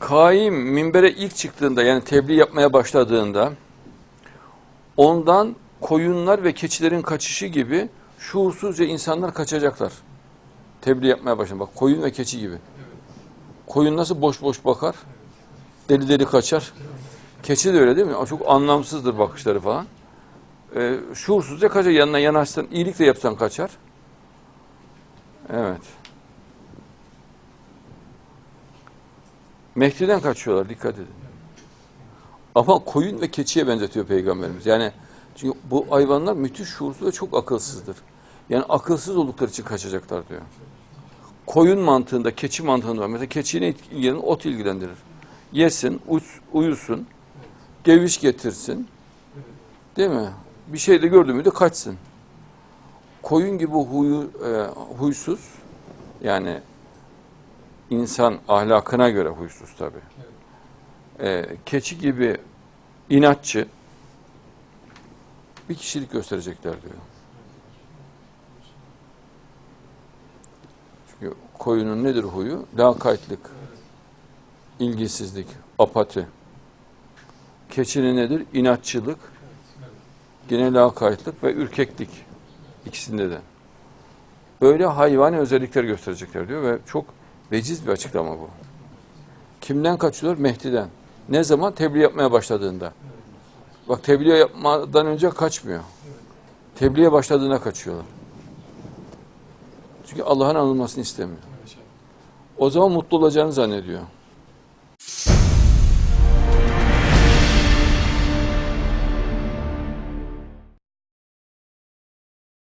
Kaim minbere ilk çıktığında yani tebliğ yapmaya başladığında ondan koyunlar ve keçilerin kaçışı gibi şuursuzca insanlar kaçacaklar. Tebliğ yapmaya başladı. Bak koyun ve keçi gibi. Koyun nasıl boş boş bakar? Deli deli kaçar. Keçi de öyle değil mi? Çok anlamsızdır bakışları falan. Ee, şuursuzca kaçar. Yanına yanaşsan, iyilik de yapsan kaçar. Evet. Mehdi'den kaçıyorlar dikkat edin. Ama koyun ve keçiye benzetiyor peygamberimiz. Yani çünkü bu hayvanlar müthiş şuursuz ve çok akılsızdır. Yani akılsız oldukları için kaçacaklar diyor. Koyun mantığında, keçi mantığında var. Mesela keçiyi ne ilgilendirir? Ot ilgilendirir. Yesin, uys- uyusun, geviş getirsin. Değil mi? Bir şey de gördü mü kaçsın. Koyun gibi huyu, e, huysuz, yani insan ahlakına göre huysuz tabii. Ee, keçi gibi inatçı bir kişilik gösterecekler diyor. Çünkü koyunun nedir huyu? Lakaytlık, ilgisizlik, apati. Keçinin nedir? İnatçılık, gene lakaytlık ve ürkeklik. ikisinde de. Böyle hayvani özellikler gösterecekler diyor ve çok veciz bir açıklama bu. Kimden kaçıyorlar? Mehdi'den. Ne zaman? Tebliğ yapmaya başladığında. Bak tebliğ yapmadan önce kaçmıyor. Tebliğe başladığında kaçıyorlar. Çünkü Allah'ın anılmasını istemiyor. O zaman mutlu olacağını zannediyor.